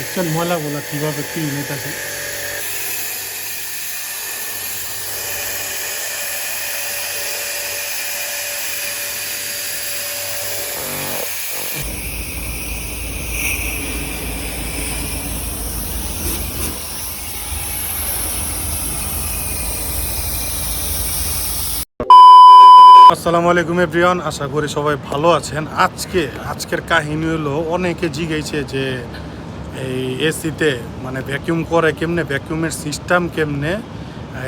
দেখছেন ময়লাগুলো কীভাবে ক্লিন হইতেছে আসসালামু আলাইকুম, এভরিওয়ান। আশা করি সবাই ভালো আছেন। আজকে, আজকের কাহিনী হলো, অনেকে জিজ্ঞেসে যে এই এসিতে মানে ভ্যাকিউম করে কেমনে ভ্যাকিউমের সিস্টেম কেমনে,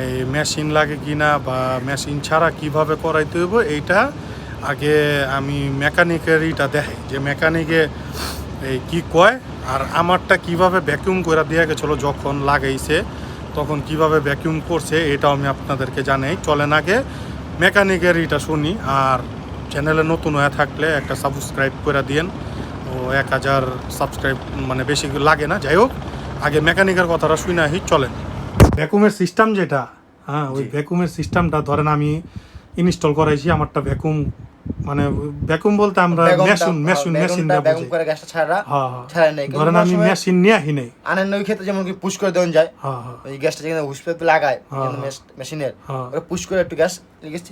এই মেশিন লাগে কি না বা মেশিন ছাড়া কীভাবে করাইতে হইব, এইটা আগে আমি মেকানিকের এইটা দেখাই। যে মেকানিকে এই কি কয় আর আমারটা কীভাবে ভ্যাকিউম করে দেওয়া গেছিল যখন লাগাইছে, তখন কীভাবে ভ্যাকিউম করছে, এটাও আমি আপনাদেরকে জানাই। চলেন আগে মেকানিকের এটা শুনি আর চ্যানেলে নতুন হয়ে থাকলে একটা সাবস্ক্রাইব করে দিয়েন। ও এক হাজার সাবস্ক্রাইব মানে বেশি লাগে না যাই হোক আগে মেকানিকের কথাটা শুনে আহি চলেন। ভ্যাকুমের সিস্টেম যেটা হ্যাঁ ওই ভ্যাকুমের সিস্টেমটা ধরেন আমি ইনস্টল করাইছি আমারটা ভ্যাকুম মানে ভ্যাকুম বলতে আমরা মেশিন মেশিন মেশিন বেগম করে। গ্যাসটা ছাড়া হ্যাঁ হ্যাঁ। ছাড়া নেই ধরেন আমি মেশিন নিয়ে আহি নাই। আনেন ওই ক্ষেত্রে যেমন কি পুশ করে দেওয়া যায় হ্যাঁ হ্যাঁ। ওই গ্যাসটা যেখানে লাগায় হ্যাঁ, মেশিনের হ্যাঁ। ওটা পুশ করে একটু গ্যাস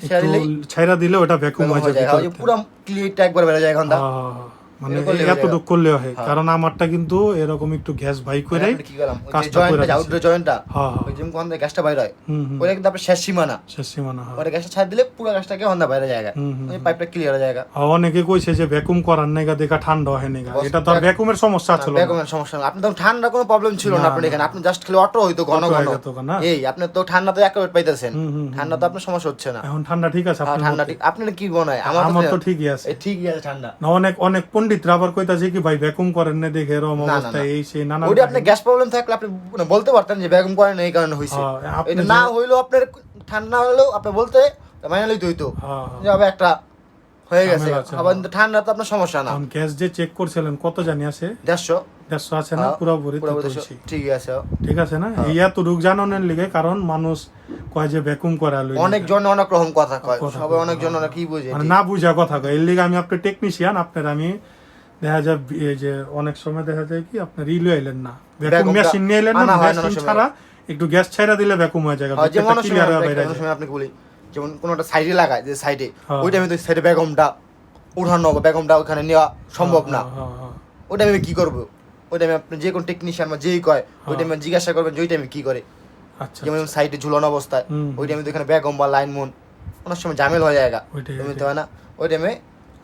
ছেড়ে ছাইরা দিলে ওটা ভ্যাকুম হয়ে হয়ে যায় পুরো ক্লিয়ারটা একবার বেড়ে যায় এখন দা হ্যাঁ, হ্যাঁ, হ্যাঁ। মানে এতটুক করলেও হয়। হ্যাঁ। কারণ আমারটা কিন্তু এরকম একটু গ্যাস ভাই করে কি করলাম কাজটা করে আউটডোর জয়েন্টটা হ্যাঁ হ্যাঁ। ওই যেমন কোন গ্যাসটা বাইরে হয়। ওটা কিন্তু আপনার শেষ সীমানা। শেষ সীমানা ওটা গ্যাসটা ছাড় দিলে পুরো গ্যাসটাকে হন্দা বাইরে জায়গা ওই পাইপটা ক্লিয়ার হয়ে জায়গা অনেকে কইছে যে ভ্যাকুম করার নেগা দেখা ঠান্ডা হয় নেগা এটা তো ভ্যাকুমের সমস্যা ছিল। বেগমের সমস্যা না। আপনার তো ঠান্ডা কোনো প্রবলেম ছিল না না, আপনার না। এখানে। আপনি জাস্ট খালি অটো হইতো ঘন ঘন। এই আপনি তো ঠান্ডা তো একেবারে পাইতেছেন। ঠান্ডা তো আপনার সমস্যা হচ্ছে না। এখন ঠান্ডা ঠিক আছে আপনার ঠান্ডা? ঠিক। আপনার কি মনে হয়? আমার তো ঠিকই আছে। ঠিকই আছে ঠান্ডা। না অনেক অনেক আবার কইতাছে কি ভাই ভ্যাকুম করেন না দেখে এরকম না। এই সেই নানা ওইটা আপনার গ্যাস প্রবলেম থাকলে আপনি মানে বলতে পারতেন যে বেগম করেন এই কারণে হয়েছে হ্যাঁ, এটা না হইলেও আপনার ঠান্ডা না হলেও আপনি বলতে মাইনে লইতে হইতো। হ্যাঁ, হ্যাঁ। যে হবে একটা হয়ে গেছে। আবার ঠান্ডা তো আপনার সমস্যা না। গ্যাস যে চেক করছিলেন কত জানি আছে? দেড়শো। দেড়শো আছে না? পুরোপুরি তো। ঠিক আছে। ঠিক আছে না? হ্যাঁ। এই এতটুক জানানোর লিগে কারণ মানুষ কয় যে ভ্যাকুম করা লই অনেক জন অনেক রকম কথা কয়। সবাই অনেক জন। কি বুঝে মানে না বুঝা কথা কয়। এর লিগে আমি আপনার টেকনিশিয়ান আপনার আমি দেখা যায় যে অনেক সময় দেখা যায় কি আইলেন না। ভ্যাকুম মেশিন নিয়ে না মেশিন ছাড়া একটু গ্যাস ছাইরা দিলে ভ্যাকুম হয়ে যায় যেমন হয়ে। সময় আপনাকে বলি যেমন কোনো একটা সাইডে লাগায় যে সাইডে হ্যাঁ। ওইটা আমি তো সাইডে বেগমটা উঠানো বা বেগমটা ওখানে নেওয়া সম্ভব না। হ্যাঁ। ওইটা আমি কি করব? ওইটা আমি আপনি যে কোনো টেকনিশিয়ান বা যেই কয় ওইটা আমি জিজ্ঞাসা করবেন যে ওইটা আমি কি করে। আচ্ছা যেমন সাইডে ঝুলানো অবস্থায় হুম। ওইটা আমি তো এখানে বেগম বা লাইন মুন অনেক সময় ঝামেল হয়ে যায় তুমি তো না? ওই টাইমে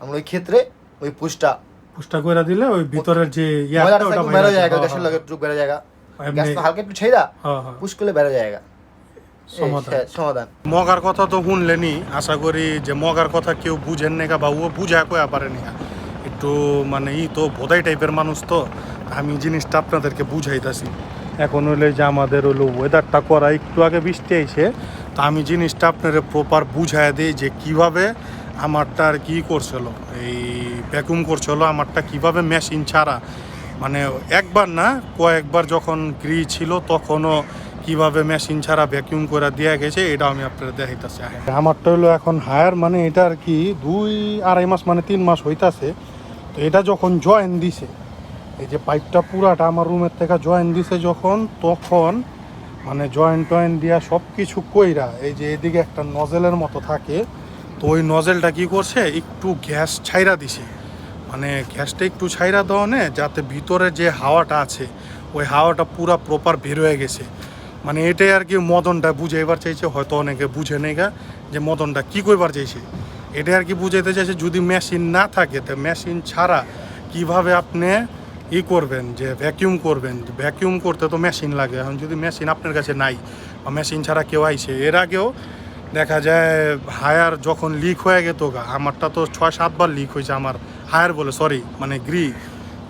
আমরা ওই ক্ষেত্রে ওই পুষটা পুষ্টা করে দিলে ওই ভিতরের যে ইয়াটা ময়লাটা ওটা বেরো যায়। হ্যাঁ, গ্যাসের লগে একটু বেরো জায়গা এমনি- গ্যাস তো হালকা একটু ছেড়া হ্যাঁ। পুশ করলে বেরো জায়গা এই সমাধান। মগার কথা তো শুনলেনি আশা করি যে মগার কথা কেউ বুঝেন নেগা বা ও বুঝা কয়া পারেনি একটু মানে ই তো বোধাই টাইপের মানুষ তো আমি জিনিসটা আপনাদেরকে বুঝাইতাছি এখন হইলে যে আমাদের হলো ওয়েদারটা করা একটু আগে বৃষ্টি আইছে তা আমি জিনিসটা আপনারা প্রপার বুঝাই দিই যে কীভাবে আমারটা আর কি করছিল? এই ভ্যাকুম করছিল আমারটা কীভাবে মেশিন ছাড়া? মানে একবার না, কয়েকবার যখন গ্রি ছিল তখনও কীভাবে মেশিন ছাড়া ভ্যাকিউম করে দেওয়া গেছে, এটা আমি আপনাদের দেখাইতেছি। আমারটা হলো এখন হায়ার মানে এটা আর কি দুই, আড়াই মাস মানে তিন মাস হইতাছে। তো এটা যখন জয়েন দিছে, এই যে পাইপটা পুরাটা আমার রুমের থেকে জয়েন দিছে যখন, তখন মানে জয়েন টয়েন দিয়া সব কিছু কইরা, এই যে এদিকে একটা নজেলের মতো থাকে তো ওই নজেলটা কি করছে? একটু গ্যাস ছাইরা দিছে। মানে গ্যাসটা একটু ছাইরা দেওয়ানে যাতে ভিতরে যে হাওয়াটা আছে, ওই হাওয়াটা পুরা প্রপার বের হয়ে গেছে। মানে এটাই আর কি মদনটা বুঝাইবার চাইছে হয়তো অনেকে বুঝে নেই গা, যে মদনটা কি করবার চাইছে। এটাই আর কি বুঝাইতে চাইছে, যদি মেশিন না থাকে, তো মেশিন ছাড়া কীভাবে আপনি ই করবেন, যে ভ্যাকিউম করবেন? ভ্যাকিউম করতে তো মেশিন লাগে। এখন যদি মেশিন আপনার কাছে নাই, বা মেশিন ছাড়া কেউ আইছে, এর আগেও দেখা যায় হায়ার যখন লিক হয়ে গেত গা, আমারটা তো ছয়, সাতবার লিক হয়েছে আমার। হায়ার বলে সরি মানে গ্রি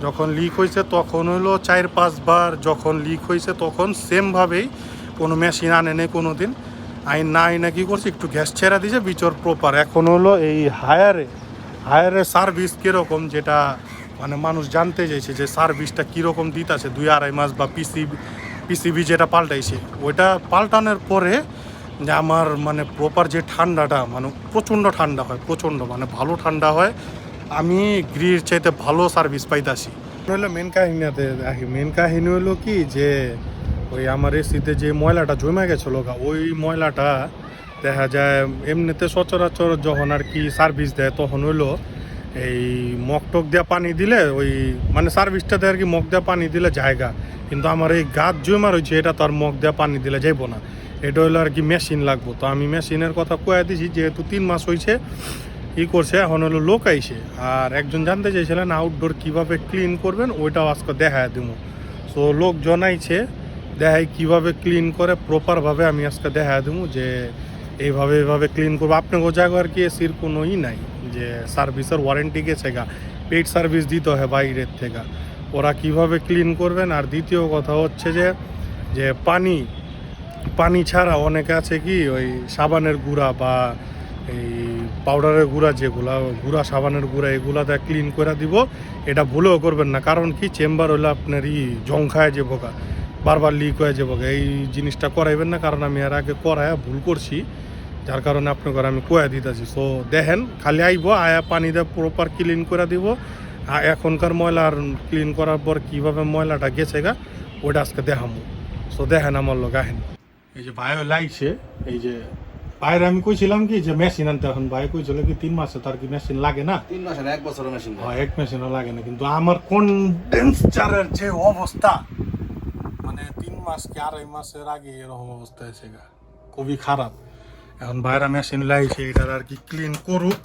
যখন লিক হয়েছে তখন হলো চার, পাঁচবার যখন লিক হয়েছে তখন সেমভাবেই কোনো মেশিন আনে নেই কোনো দিন আইন না আইনা কী করছে, একটু গ্যাস ছেড়া দিয়েছে বিচর প্রপার এখন হলো এই হায়ারে হায়ারের সার্ভিস কীরকম যেটা মানে মানুষ জানতে চাইছে যে সার্ভিসটা কীরকম দিতেছে, দুই, আড়াই মাস বা পিসি পিসিবি যেটা পাল্টাইছে। ওইটা পাল্টানোর পরে যে আমার মানে প্রপার যে ঠান্ডাটা মানে প্রচণ্ড ঠান্ডা হয়, প্রচণ্ড মানে ভালো ঠান্ডা হয়, আমি গ্রির চাইতে ভালো সার্ভিস পাইতাছি। হলো মেন কাহিনীতে দেখি মেন কাহিনী হলো কি যে, ওই আমার এসিতে যে ময়লাটা জমে গেছিল ওই ময়লাটা দেখা যায় এমনিতে সচরাচর যখন আর কি সার্ভিস দেয়, তখন হইল এই মগ মকটক দেওয়া পানি দিলে ওই মানে সার্ভিসটাতে আর কি মগ দেওয়া পানি দিলে জায়গা। কিন্তু আমার এই গাছ জমা রয়েছে, এটা তো আর মগ দেওয়া পানি দিলে যাইবো না। এটা হলো আর কি মেশিন লাগবো। তো আমি মেশিনের কথা কয়ে দিছি, যেহেতু তিন মাস হয়েছে ই করছে, এখন হলো লোক আইসে আর একজন জানতে চাইছিলেন আউটডোর কীভাবে ক্লিন করবেন, ওইটাও আজকে দেখায় দিব সো লোক জনাইছে দেখাই কীভাবে ক্লিন করে প্রপারভাবে আমি আজকে দেখায় দেবো যে এইভাবে এইভাবে ক্লিন করব। আপনাকে জায়গা আর কি এসির কোনো ই নাই, যে সার্ভিসের ওয়ারেন্টি গেছে গা পেড সার্ভিস দিতে হয় বাইরের থেকে। ওরা কীভাবে ক্লিন করবেন? আর দ্বিতীয় কথা হচ্ছে যে যে পানি পানি ছাড়া অনেকে আছে কি, ওই সাবানের গুঁড়া বা এই পাউডারের গুঁড়া যেগুলা, গুঁড়া, সাবানের গুঁড়া, এগুলা দিয়ে ক্লিন করে দিব। এটা ভুলেও করবেন না, কারণ কি চেম্বার হলো আপনার ই জং খায় যে বোকা, বারবার লিক হয়ে যাব এই জিনিসটা করাইবেন না, কারণ আমি এর আগে করায় ভুল করছি, যার কারণে আপনাকে আমি কয়া দিতেছি। সো দেখেন, খালি আইব, আয়া পানি দিয়ে প্রপার ক্লিন করে দিব। আর এখনকার ময়লা ক্লিন করার পর কীভাবে ময়লাটা গেছে গা ওটা আজকে দেখামো। সো দেখেন আমার লোক, আহেন। এই যে ভাইও লাইছে এই যে ভাইয়ের আমি কইছিলাম কি যে মেশিন আনতে এখন ভাই কইছিল কি তিন মাসে তার কি মেশিন লাগে না? তিন মাস না এক বছর মেশিন হয় এক মেশিনও লাগে না কিন্তু আমার কনডেন্সারের যে অবস্থা মানে তিন মাস কি আড়াই মাসের আগে এরকম অবস্থা হয়েছে গা খুবই খারাপ। এখন বাইরা মেশিন লাইছে এটার আর কি ক্লিন করুক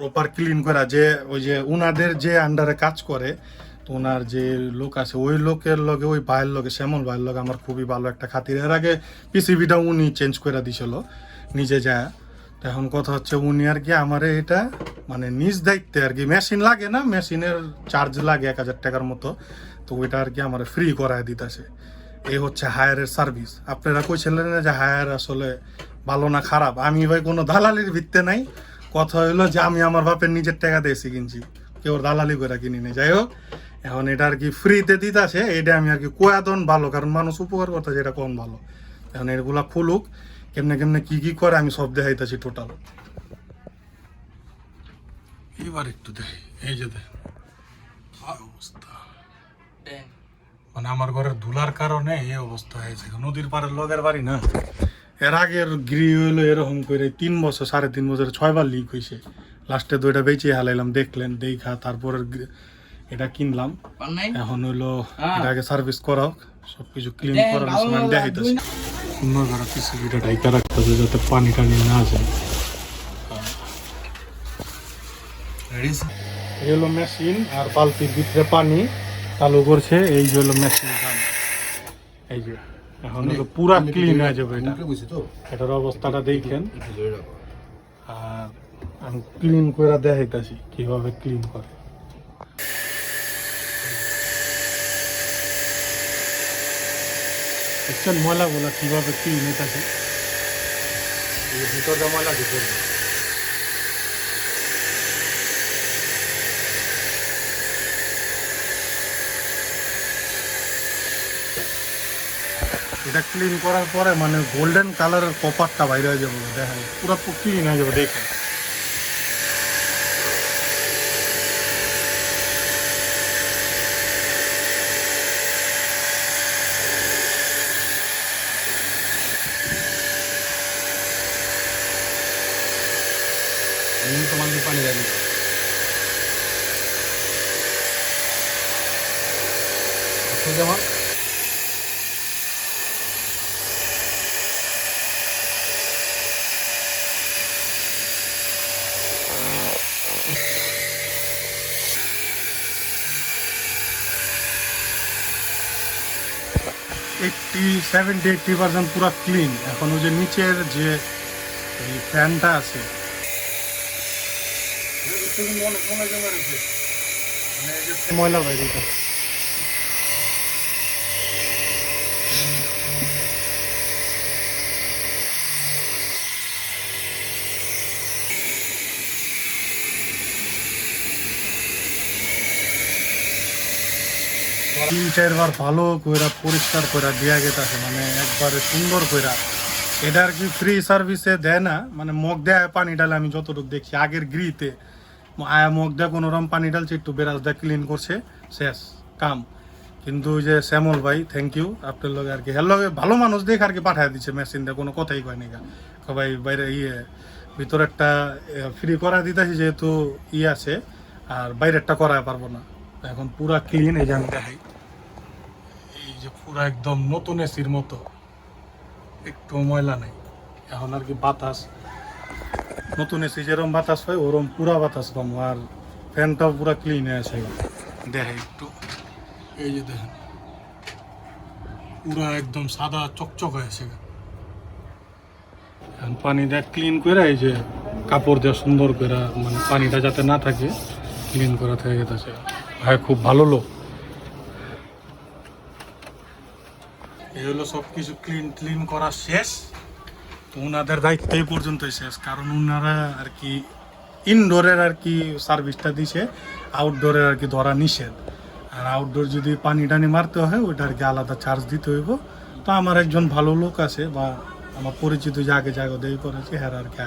প্রপার ক্লিন করা যে ওই যে উনাদের যে আন্ডারে কাজ করে ওনার যে লোক আছে, ওই লোকের লগে, ওই ভাইয়ের লগে, শ্যামল ভাইয়ের লগে আমার খুবই ভালো একটা খাতির। এর আগে পিসিবিটা উনি চেঞ্জ করে দিছিল, নিজে তো এখন কথা হচ্ছে উনি আর কি আমার এটা মানে নিজ দায়িত্বে আর কি মেশিন লাগে না মেশিনের চার্জ লাগে এক হাজার টাকার মতো, তো ওইটা আর কি আমার ফ্রি করায় দিতেছে। এই হচ্ছে হায়ারের সার্ভিস আপনারা কইছিলেন না যে হায়ার আসলে ভালো না খারাপ? আমি ভাই কোনো দালালির ভিত্তে নাই। কথা হইল যে আমি আমার বাপের নিজের টাকা দিয়েছি কিনছি। কেউ দালালি করে কিনি নি যাই হোক এখন এটা আর কি ফ্রিতে দিতেছে এটা আমি আর কি কোয়াদন ভালো কারণ মানুষ উপকার করতে এটা কম ভালো। এখন এগুলা খুলুক কেমনে কেমনে কি কি করে আমি সব দেখাইতেছি টোটাল এবার একটু দেখি এই যে অবস্থা। মানে আমার ঘরের ধুলার কারণে এই অবস্থা হয়েছে। নদীর পাড়ের লগের বাড়ি না? এর আগের গৃহ হলো এরকম করে তিন বছর সাড়ে তিন বছর ছয়বার লিক হয়েছে লাস্টে দুইটা বেঁচে হালাইলাম দেখলেন দেখা তারপরে এটা কিনলাম। এখন হইল এটাকে সার্ভিস করাও সবকিছু ক্লিন করার সময় দেখাইতেছি। সুন্দর করে পিসিবিটা ঢাইকা রাখতেছে যাতে পানি টানি না যায়। এই হলো মেশিন আর বালতির ভিতরে পানি চালু করছে এই যে হলো মেশিন এই যে এখন হলো পুরা ক্লিন হয়ে যাবে এটা। এটার অবস্থাটা দেখেন। আর আমি ক্লিন করে দেখাইতেছি কীভাবে ক্লিন করে। দেখছেন ময়লাগুলো কীভাবে হইতেছে এই ভিতরটা ময়লা যায়। এটা ক্লিন করার পরে মানে গোল্ডেন কালারের কপারটা বাইরে হয়ে যাবে দেখেন। পুরো ক্লিন হয়ে যাবে দেখেন। পানি লাগে যেমন এইটটি সেভেন্টি এইটটি পার্সেন্ট পুরো ক্লিন এখন ওই যে নিচের যে এই ফ্যানটা আছে ময়লা বাইরে তিন চারবার ভালো কইরা পরিষ্কার কইরা দেয়া গেছে মানে একবারে সুন্দর কইরা। এটা আর কি ফ্রি সার্ভিসে দেয় না? মানে মগ দেয় পানি ডালে আমি যতটুকু দেখি আগের গ্রিতে আয়া মগ দেয় কোনো রকম পানি ডালছে একটু বেরাস দেয় ক্লিন করছে। শেষ, কাম। কিন্তু ওই যে শ্যামল ভাই থ্যাংক ইউ আপনার লগে আর কি। হের লগে ভালো মানুষ দেখে আর কি পাঠায় দিচ্ছে মেশিনটা কোনো কথাই কয় নিকা সবাই বাইরে ইয়ে ভিতরে একটা ফ্রি করা দিতেছি যেহেতু ই আছে, আর বাইরেরটা করায় পারব না। এখন পুরা ক্লিন এই যে দেখাই। এই যে পুরা একদম নতুন এসির মতো। একটু ময়লা নেই। এখন আর কি বাতাস। নতুন এসি যেরকম বাতাস হয় ওরকম পুরা বাতাস পাবো আর ফ্যানটাও পুরা ক্লিন হয়ে আছে। দেখে একটু এই যে দেখেন পুরা একদম সাদা চকচক হয়েছে পানিটা ক্লিন করে এই যে কাপড় দিয়ে সুন্দর করে মানে পানিটা যাতে না থাকে ক্লিন করা থেকে গেছে ভাই খুব ভালো লোক। এই হলো সব কিছু ক্লিন ক্লিন করা শেষ। ওনাদের দায়িত্ব এই পর্যন্তই শেষ কারণ ওনারা আর কি ইনডোরের আর কি সার্ভিসটা দিছে আউটডোরের আর কি ধরা নিষেধ। আর আউটডোর যদি পানি টানি মারতে হয়, ওইটা আর কি আলাদা চার্জ দিতে হইব। তো আমার একজন ভালো লোক আছে বা আমার পরিচিত যে আগে জায়গা দিয়ে করেছে হ্যাঁ আর কি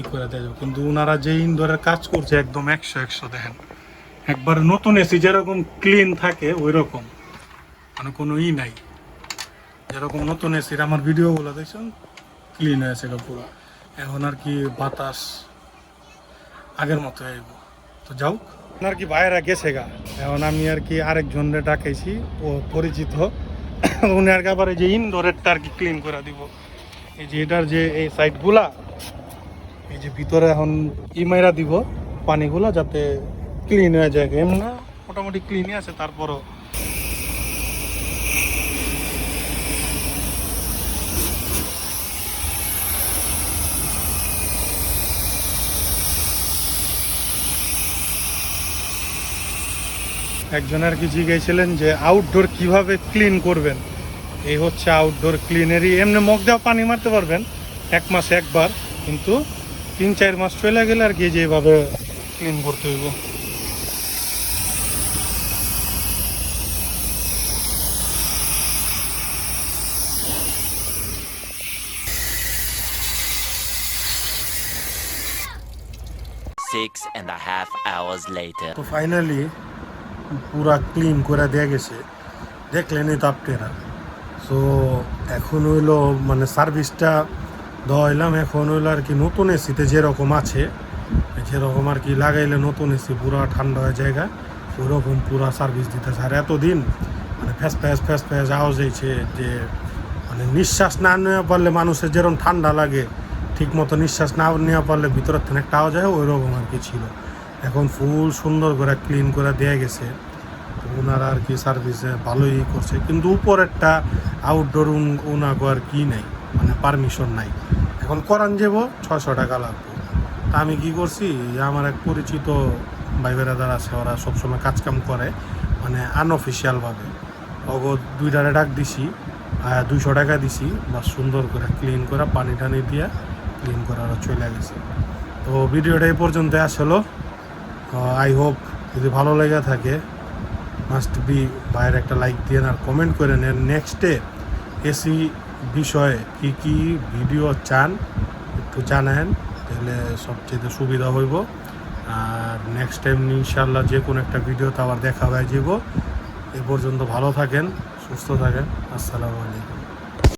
ই করে দেয়। কিন্তু ওনারা যে ইনডোরের কাজ করছে একদম একশো একশো দেখেন। একবার নতুন এসি যেরকম ক্লিন থাকে ওই রকম মানে কোনো ই নাই। যেরকম নতুন এসির আমার ভিডিওগুলো দেখছেন ক্লিন হয়েছে পুরো। এখন আর কি বাতাস আগের মতো আইব তো যাও। আর কি বাইরে গেছে গা। এখন আমি আর কি আরেকজনরে ডাকাইছি ও পরিচিত। উনি আর কি আবার যে ইনডোরেরটা আর কি ক্লিন করে দিব। এই যে এটার যে এই সাইডগুলা এই যে ভিতরে এখন ইমাইরা দিব পানিগুলা যাতে ক্লিন হয়ে যায়। এমন না মোটামুটি ক্লিনই আছে, তারপরও একজন আর কি জিজ্ঞাসিলেন যে আউটডোর কীভাবে ক্লিন করবেন? এই হচ্ছে আউটডোর ক্লিনেরই এমনি মগ দেওয়া পানি মারতে পারবেন এক মাসে একবার কিন্তু তিন চার মাস চলে গেলে আর কি যেভাবে ক্লিন করতে হইব। Six and a half hours later. তো ফাইনালি পুরা ক্লিন করে দেয়া গেছে। দেখলেনই তো আপনারা সো এখন হইল মানে সার্ভিসটা দেওয়া হইলাম এখন হইল আর কি নতুন এসিতে যেরকম আছে, যেরকম আর কি লাগাইলে নতুন এসি পুরা ঠান্ডা হয়ে জায়গা ওরকম পুরা সার্ভিস দিতেছে। আর এতদিন মানে ফ্যাস ফ্যাস ফ্যাস ফ্যাস আওয়াজ হয়েছে যে মানে নিঃশ্বাস না নেওয়া পারলে মানুষের যেরকম ঠান্ডা লাগে, ঠিক মতো নিঃশ্বাস না নেওয়া পারলে ভিতরের থেকে একটা আওয়াজ হয় ওই রকম আর কি ছিল। এখন ফুল সুন্দর করে ক্লিন করে দেয়া গেছে। ওনারা আর কি সার্ভিসে ভালোই করছে। কিন্তু উপরেরটা আউটডোর ওনাকে আর কি নাই মানে পারমিশন নাই। এখন করান যাব, ছয়শো টাকা লাগবে। তা আমি কি করছি আমার এক পরিচিত ভাই বেড়াদার আছে, ওরা সবসময় কাজকাম করে মানে আনঅফিসিয়ালভাবে অগ দুইটারে ডাক দিছি দুইশো টাকা দিছি বা সুন্দর করে ক্লিন করা পানি টানি দিয়ে ক্লিন করে চলে গেছে। তো ভিডিওটা এই পর্যন্ত আসলো। আই হোপ যদি ভালো লেগে থাকে মাস্ট বি বাইরে একটা লাইক দিয়ে আর কমেন্ট করে নেন। নেক্সটে এসি বিষয়ে কি কি ভিডিও চান, একটু জানান তাহলে সবচেয়ে সুবিধা হইব। আর নেক্সট টাইম ইনশাল্লাহ যে কোনো একটা ভিডিওতে আবার দেখা হয়ে যাব এ পর্যন্ত ভালো থাকেন, সুস্থ থাকেন। আসসালামু আলাইকুম।